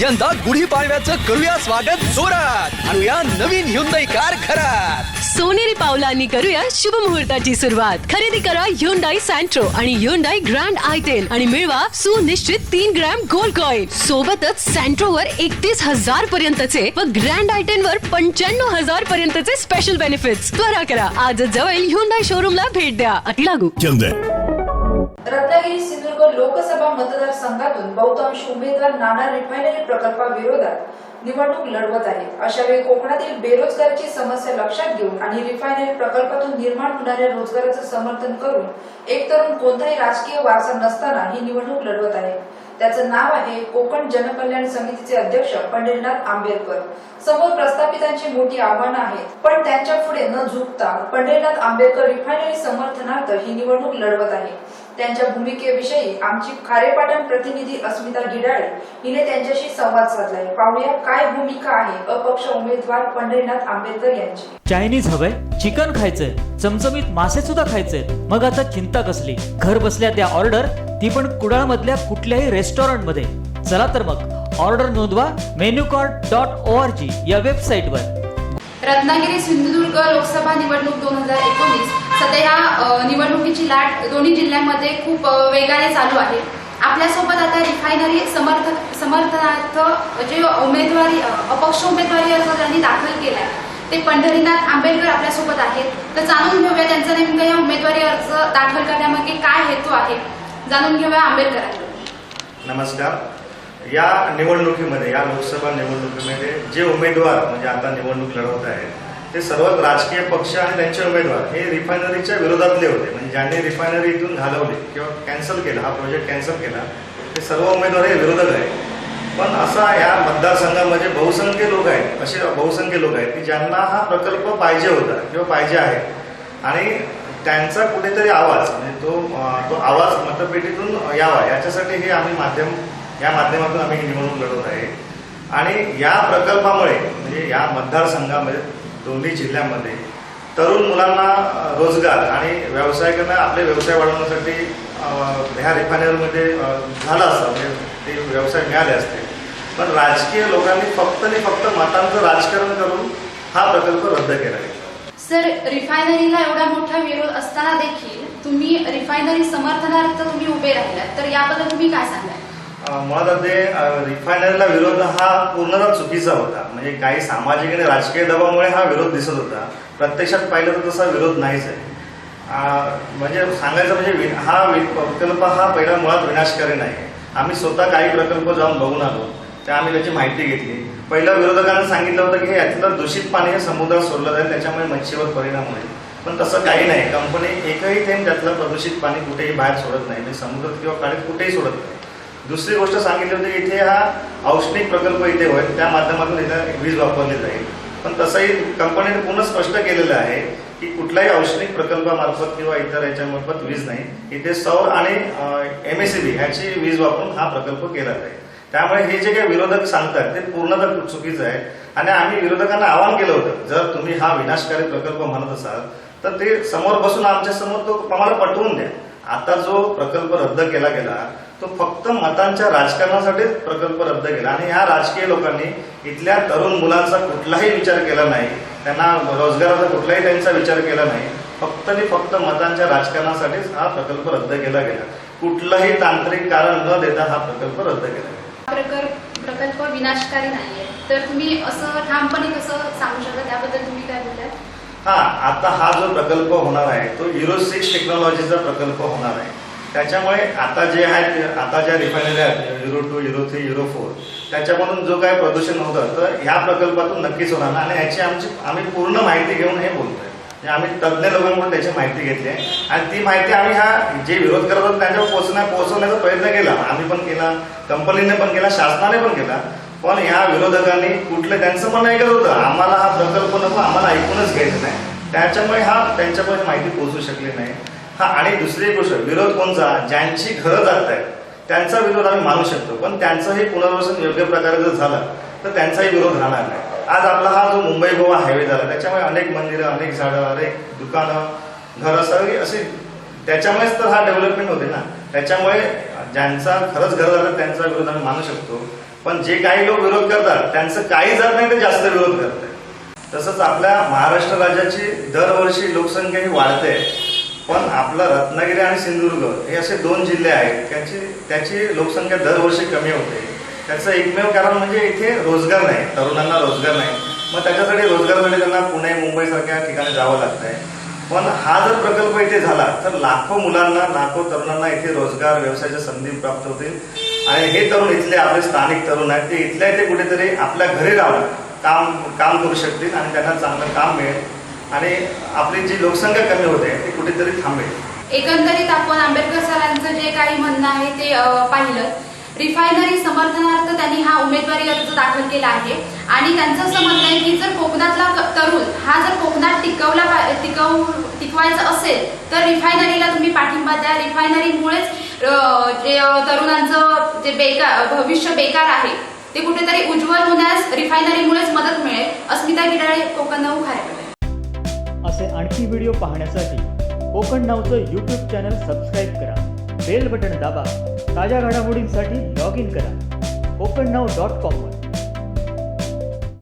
यंदा गुढीपाडव्याचं करूया स्वागत जोरात. आणूया नवीन हुंदई कार घरात. सोनेरी पावलांनी करूया शुभ मुहूर्ताची सुरुवात. खरेदी करा ह्युंडाई सँट्रो आणि ह्युंडाई ग्रँड आय टेन आणि मिळवा सुनिश्चित तीन ग्रॅम गोल्ड कॉईन. सोबतच सँट्रोवर एकतीस हजार पर्यंतचे व ग्रँड आय टेन वर पंच्याण्णव हजार पर्यंतचे स्पेशल बेनिफिट्स त्वरा करा. आज जवळ ह्युंडाई शोरूमला भेट द्या. अति लागू. रत्नागिरी सिंधुदुर्ग लोकसभा मतदारसंघातून बहुतांश उमेदवार नाणार रिफायनरी प्रकल्पाविरोधात निवडणूक लढवत आहेत. अशा वेळी कोकणातील बेरोजगारीची समस्या लक्षात घेऊन आणि रिफायनरी प्रकल्पातून निर्माण होणाऱ्या रोजगाराचं समर्थन करून एक तरुण कोणताही राजकीय वारसा नसताना ही निवडणूक लढवत आहे. त्याचं नाव आहे कोकण जनकल्याण समितीचे अध्यक्ष पंढरीनाथ आंबेडकर. समोर प्रस्थापितांची मोठी आव्हानं आहेत पण त्यांच्या पुढे न झुकता पंढरीनाथ आंबेडकर रिफायनरी समर्थनार्थ ही निवडणूक लढवत आहे. त्यांच्या भूमिकेविषयी आमची खारेपाटण प्रतिनिधी अस्मिता गिडाळे हिने त्यांच्याशी संवाद साधलाय पाहूया काय भूमिका आहे अपक्ष उमेदवार पंढरीनाथ आंबेडकर यांची. चायनीज हवंय चिकन खायचंय चमचमीत मासे सुद्धा खायचे मग आता चिंता कसली? घर बसल्या त्या ऑर्डर ती पण कुडाळ मधल्या कुठल्याही रेस्टॉरंटमध्ये चला तर मग ऑर्डर नोंदवा menu card dot O R G या वेबसाईट वर. रत्नागिरी सिंधुदुर्ग लोकसभा निवडणूक दोन हजार एकोणीस निवडणुकीची लाट दोन्ही जिल्ह्यांमध्ये खूप वेगाने चालू आहे. आपल्यासोबत आता रिफायनरी समर्थ समर्थनार्थ जे उमेदवारी अपक्ष उमेदवारी अर्ज त्यांनी दाखल केलाय ते पंढरीनाथ आंबेडकर आपल्यासोबत आहेत. तर जाणून घेऊया त्यांचा नेमकं या उमेदवारी अर्ज दाखल करण्यामागे काय हेतू आहे. जाणून घेऊया आंबेडकर नमस्कार. या निवडणुकीमध्ये या लोकसभा निवडणुकीमध्ये जे उमेदवार म्हणजे आता निवडणूक लढवत आहेत ते सर्व राजकीय पक्ष आणि त्यांचे उमेदवार हे रिफायनरीच्या विरोधातले होते. म्हणजे ज्यांनी रिफायनरी इथून घालवली किंवा कॅन्सल केला हा प्रोजेक्ट कॅन्सल केला ते सर्व उमेदवार हे विरोधक आहेत. पण असा या मतदारसंघामध्ये बहुसंख्य लोक आहेत असे बहुसंख्य लोक आहेत की ज्यांना हा प्रकल्प पाहिजे होता किंवा पाहिजे आहे. आणि त्यांचा कुठेतरी आवाज म्हणजे तो तो आवाज मतपेटीतून यावा याच्यासाठी हे आम्ही माध्यम या माध्यमातून आम्ही ही निवडणूक लढवत आहे. आणि या प्रकल्पामुळे म्हणजे या मतदारसंघामध्ये दोन्ही जिल्ह्यामध्ये तरुण मुलांना रोजगार आणि व्यावसायिकांना आपले व्यवसाय वाढवण्यासाठी ह्या रिफायनरीमध्ये झालं असतं म्हणजे ते व्यवसाय मिळाले असते. पण राजकीय लोकांनी फक्त आणि फक्त मतांचं राजकारण करून हा प्रकल्प रद्द केला. आहे सर रिफायनरीला एवढा मोठा विरोध असताना देखील तुम्ही रिफायनरी समर्थनार्थ तुम्ही उभे राहिलात. तर याबद्दल तुम्ही काय सांगाल? मुळात ते रिफायनरीला विरोध हा पूर्णतः चुकीचा होता. म्हणजे काही सामाजिक आणि राजकीय दबावामुळे हा विरोध दिसत होता. प्रत्यक्षात पाहिलं तर तसा विरोध नाहीच आहे. म्हणजे सांगायचं म्हणजे हा वि- प्रकल्प हा पहिला मुळात विनाशकारी नाही. आम्ही स्वतः काही प्रकल्प जाऊन बघून आलो. त्या आम्ही त्याची माहिती घेतली. पहिल्या विरोधकांना सांगितलं होतं की हे यातलं दूषित पाणी हे समुद्रात सोडलं जाईल त्याच्यामुळे मच्छीवर परिणाम होईल. पण तसं काही नाही. कंपनी एकही थेंब त्यातलं प्रदूषित पाणी कुठेही बाहेर सोडत नाही. म्हणजे समुद्रात किंवा काळीत कुठेही सोडत नाही. दुसरी गोष्ट सांगितली होती इथे हा औष्णिक प्रकल्प इथे होईल त्या माध्यमातून इथं वीज वापरली जाईल. पण तसंही कंपनीने पुन्हा स्पष्ट केलेलं आहे की कुठल्याही औष्णिक प्रकल्पामार्फत किंवा इतर याच्यामार्फत वीज नाही. इथे सौर आणि एम एस ह्याची वीज वापरून हा प्रकल्प केला जाईल. त्यामुळे हे जे काही विरोधक सांगतात ते पूर्णतः चुकीचं आहे. आणि आम्ही विरोधकांना आवाहन केलं होतं जर तुम्ही हा विनाशकारी प्रकल्प म्हणत असाल तर ते समोर बसून आमच्यासमोर तो आम्हाला पटवून द्या. आता जो प्रकल्प रद्द केला गेला तो फक्त मतांच्या राजकारणासाठीच प्रकल्प रद्द केला. आणि ह्या राजकीय लोकांनी इथल्या तरुण मुलांचा कुठलाही विचार केला नाही त्यांना रोजगाराचा कुठलाही त्यांचा विचार केला नाही फक्त आणि फक्त मतांच्या राजकारणासाठीच हा प्रकल्प रद्द केला गेला. कुठलंही तांत्रिक कारण न देता हा प्रकल्प रद्द केला गेला. प्रकल्प विनाशकारी नाहीये. तर तुम्ही असं ठामपणे कसं सांगू शकता? त्याबद्दल तुम्ही काय बोलताय? हा आता हा जो प्रकल्प होणार आहे तो युरो सिक्स टेक्नॉलॉजीचा प्रकल्प होणार आहे. त्याच्यामुळे आता जे आहेत आता ज्या रिफायनरी आहेत Euro two Euro three Euro four त्याच्यामधून जो काय प्रदूषण होतं तर ह्या प्रकल्पातून नक्कीच होणार ना आणि ह्याची आमची आम्ही पूर्ण माहिती घेऊन हे बोलतोय. म्हणजे आम्ही तज्ज्ञ लोकांकडून त्याची माहिती घेतली आहे. आणि ती माहिती आम्ही हा जे विरोध करत होतो त्यांच्यावर पोहोचण्या पोहोचवण्याचा प्रयत्न केला. आम्ही पण केला कंपनीने पण केला शासनाने पण केला. पण ह्या विरोधकांनी कुठलं त्यांचं पण ऐकत होतं. आम्हाला हा प्रकल्प नको आम्हाला ऐकूनच घ्यायचं नाही. त्याच्यामुळे हा त्यांच्यापर्यंत माहिती पोहोचू शकली नाही. हा आणि दुसरी गोष्ट विरोध कोणचा ज्यांची घरं जात आहेत त्यांचा विरोध आम्ही मानू शकतो पण त्यांचंही पुनर्वसन योग्य प्रकारे जर झालं तर त्यांचाही विरोध राहणार नाही. आज आपला हा जो मुंबई गोवा हायवे झाला त्याच्यामुळे अनेक मंदिरं अनेक झाडं अनेक दुकानं घरं सगळी अशी त्याच्यामुळेच तर हा डेव्हलपमेंट होते ना. त्याच्यामुळे ज्यांचा खरंच घर झालं त्यांचा विरोध आम्ही मानू शकतो. पण जे काही लोक विरोध करतात त्यांचं काही जात नाही ते जास्त विरोध करतात. तसंच आपल्या महाराष्ट्र राज्याची दरवर्षी लोकसंख्या ही वाढते. पण आपलं रत्नागिरी आणि सिंधुदुर्ग हे असे दोन जिल्हे आहेत. त्याची त्याची लोकसंख्या दरवर्षी कमी होते. त्याचं एकमेव कारण म्हणजे इथे रोजगार नाही. तरुणांना रोजगार नाही. मग त्याच्यासाठी रोजगारासाठी त्यांना पुणे मुंबईसारख्या ठिकाणी जावं लागतंय. पण हा जर प्रकल्प इथे झाला तर लाखो मुलांना लाखो तरुणांना इथे रोजगार व्यवसायाच्या संधी प्राप्त होतील. आणि हे तरुण इथले आपले स्थानिक तरुण आहेत. ते इथल्या इथे कुठेतरी आपल्या घरी राहून काम काम करू शकतील आणि त्यांना चांगलं काम मिळेल. आणि आपली जी लोकसंख्या कमी होते ती कुठेतरी थांबेल. एकंदरीत आपण आंबेडकर सरांचं जे काही म्हणणं आहे ते पाहिलं. रिफायनरी समर्थनार्थ त्यांनी हा उमेदवारी अर्ज दाखल केला आहे. आणि त्यांचं असं म्हणणं आहे की जर कोकणातला तरुण हा जर कोकणात टिकवला टिकव टिकवायचं असेल तर रिफायनरीला तुम्ही पाठिंबा द्या. रिफायनरीमुळेच जे तरुणांचं जे बेकार भविष्य बेकार आहे ते कुठेतरी उज्ज्वल होण्यास रिफायनरीमुळेच मदत मिळेल. अस्मिता गिडाळे कोकण नऊ असे आणखी व्हिडिओ पाहण्यासाठी कोकण नावचं यूट्यूब चॅनल सबस्क्राईब करा. बेल बटन दाबा. ताज्या घडामोडींसाठी लॉग इन करा. कोकण नाव डॉट कॉमवर